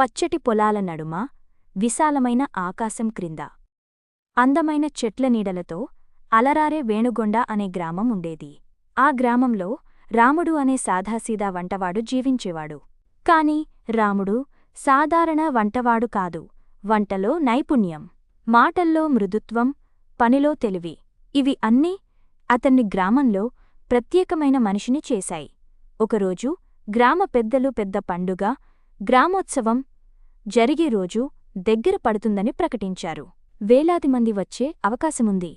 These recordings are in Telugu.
పచ్చటి పొలాల నడుమ విశాలమైన ఆకాశం క్రింద. అందమైన చెట్ల నీడలతో అలరారే వేణుగొండ అనే గ్రామం ఉండేది. ఆ గ్రామంలో రాముడు అనే సాదాసీదా వంటవాడు జీవించేవాడు. కాని రాముడు సాధారణ వంటవాడు కాదు. వంటలో నైపుణ్యం మాటల్లో మృదుత్వం పనిలో తెలివి ఇవి అన్నీ అతన్ని గ్రామంలో ప్రత్యేకమైన మనిషిని చేశాయి. ఒకరోజు గ్రామ పెద్దలు పెద్ద పండుగ గ్రామోత్సవం జరిగే రోజు దగ్గర పడుతుందని ప్రకటించారు. వేలాది మంది వచ్చే అవకాశముంది.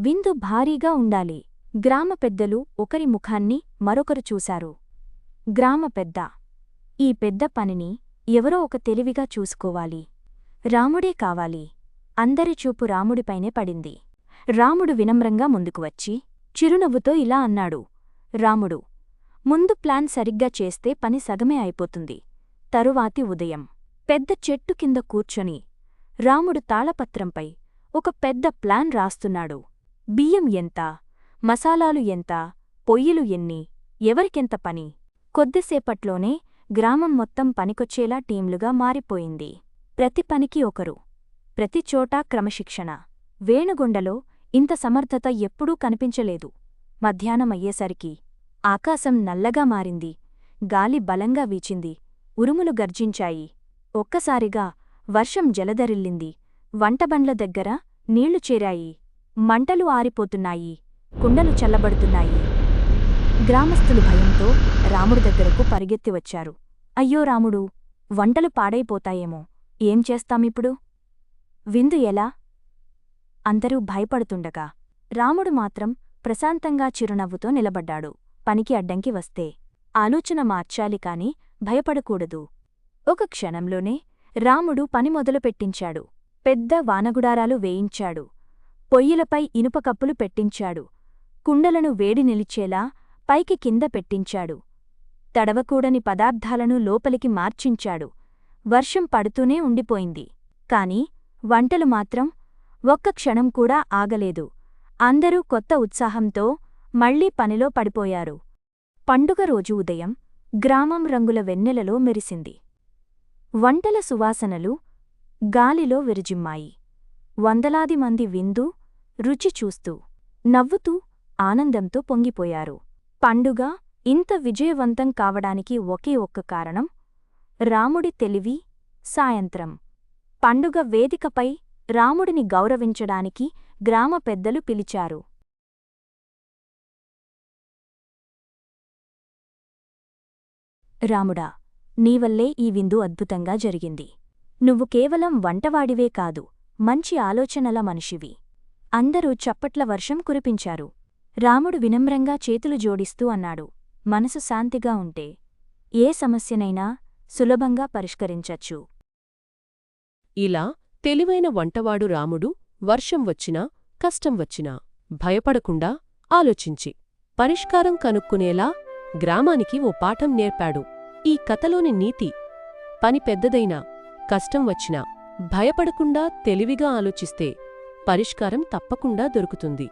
విందు భారీగా ఉండాలి. గ్రామ పెద్దలు ఒకరి ముఖాన్ని మరొకరు చూశారు. గ్రామ పెద్ద. ఈ పెద్ద పనిని ఎవరో ఒక తెలివిగా చూసుకోవాలి. రాముడే కావాలి. అందరి చూపు రాముడిపైనే పడింది. రాముడు వినమ్రంగా ముందుకు వచ్చి చిరునవ్వుతో ఇలా అన్నాడు. రాముడు ముందు ప్లాన్ సరిగ్గా చేస్తే పని సగమే అయిపోతుంది. తరువాతి ఉదయం. పెద్ద చెట్టు కింద కూర్చొని రాముడు తాళపత్రంపై ఒక పెద్ద ప్లాన్ రాస్తున్నాడు. బియ్యం ఎంత? మసాలాలు ఎంత? పొయ్యిలు ఎన్ని? ఎవరికెంత పని? కొద్దిసేపట్లోనే గ్రామం మొత్తం పనికొచ్చేలా టీంలుగా మారిపోయింది. ప్రతి పనికి ఒకరు ప్రతిచోటా క్రమశిక్షణ. వేణుగొండలో ఇంత సమర్థత ఎప్పుడూ కనిపించలేదు. మధ్యాహ్నమయ్యేసరికి ఆకాశం నల్లగా మారింది. గాలి బలంగా వీచింది. ఉరుములు గర్జించాయి. ఒక్కసారిగా వర్షం జలధరిల్లింది వంటబండ్ల దగ్గర నీళ్ళు చేరాయి. మంటలు ఆరిపోతున్నాయి. కుండలు చల్లబడుతున్నాయి. గ్రామస్థులు భయంతో రాముడి దగ్గరకు పరిగెత్తి వచ్చారు. అయ్యో రాముడు వంటలు పాడైపోతాయేమో. ఏం చేస్తామిప్పుడు? విందు ఎలా? అందరూ భయపడుతుండగా రాముడు మాత్రం ప్రశాంతంగా చిరునవ్వుతో నిలబడ్డాడు. పనికి అడ్డంకి వస్తే ఆలోచన మార్చాలి కాని భయపడకూడదు. ఒక క్షణంలోనే రాముడు పని మొదలుపెట్టించాడు. పెద్ద వానగుడారాలు వేయించాడు. పొయ్యిలపై ఇనుపకప్పులు పెట్టించాడు. కుండలను వేడి నిలిచేలా పైకి కింద పెట్టించాడు. తడవకూడని పదార్థాలను లోపలికి మార్చించాడు. వర్షం పడుతూనే ఉండిపోయింది. కాని వంటలు మాత్రం ఒక్క క్షణం కూడా ఆగలేదు. అందరూ కొత్త ఉత్సాహంతో మళ్ళీ పనిలో పడిపోయారు. పండుగ రోజు ఉదయం గ్రామం రంగుల వెన్నెలలో మెరిసింది. వంటల సువాసనలు గాలిలో విరజిమ్మాయి. వందలాది మంది విందు రుచి చూస్తూ నవ్వుతూ ఆనందంతో పొంగిపోయారు. పండుగ ఇంత విజయవంతం కావడానికి ఒకే ఒక్క కారణం రాముడి తెలివి సాయంత్రం. పండుగ వేదికపై రాముడిని గౌరవించడానికి గ్రామ పెద్దలు పిలిచారు. రాముడా నీవల్లే ఈ విందు అద్భుతంగా జరిగింది. నువ్వు కేవలం వంటవాడివే కాదు మంచి ఆలోచనల మనిషివి. అందరూ చప్పట్ల వర్షం కురిపించారు. రాముడు వినమ్రంగా చేతులు జోడిస్తూ అన్నాడు మనసు శాంతిగా ఉంటే ఏ సమస్యనైనా సులభంగా పరిష్కరించచ్చు. ఇలా తెలివైన వంటవాడు రాముడు వర్షం వచ్చినా కష్టం వచ్చినా భయపడకుండా ఆలోచించి పరిష్కారం కనుక్కునేలా గ్రామానికి ఓ పాఠం నేర్పాడు. ఈ కథలోని నీతి పని పెద్దదైనా కష్టం వచ్చినా భయపడకుండా తెలివిగా ఆలోచిస్తే పరిష్కారం తప్పకుండా దొరుకుతుంది.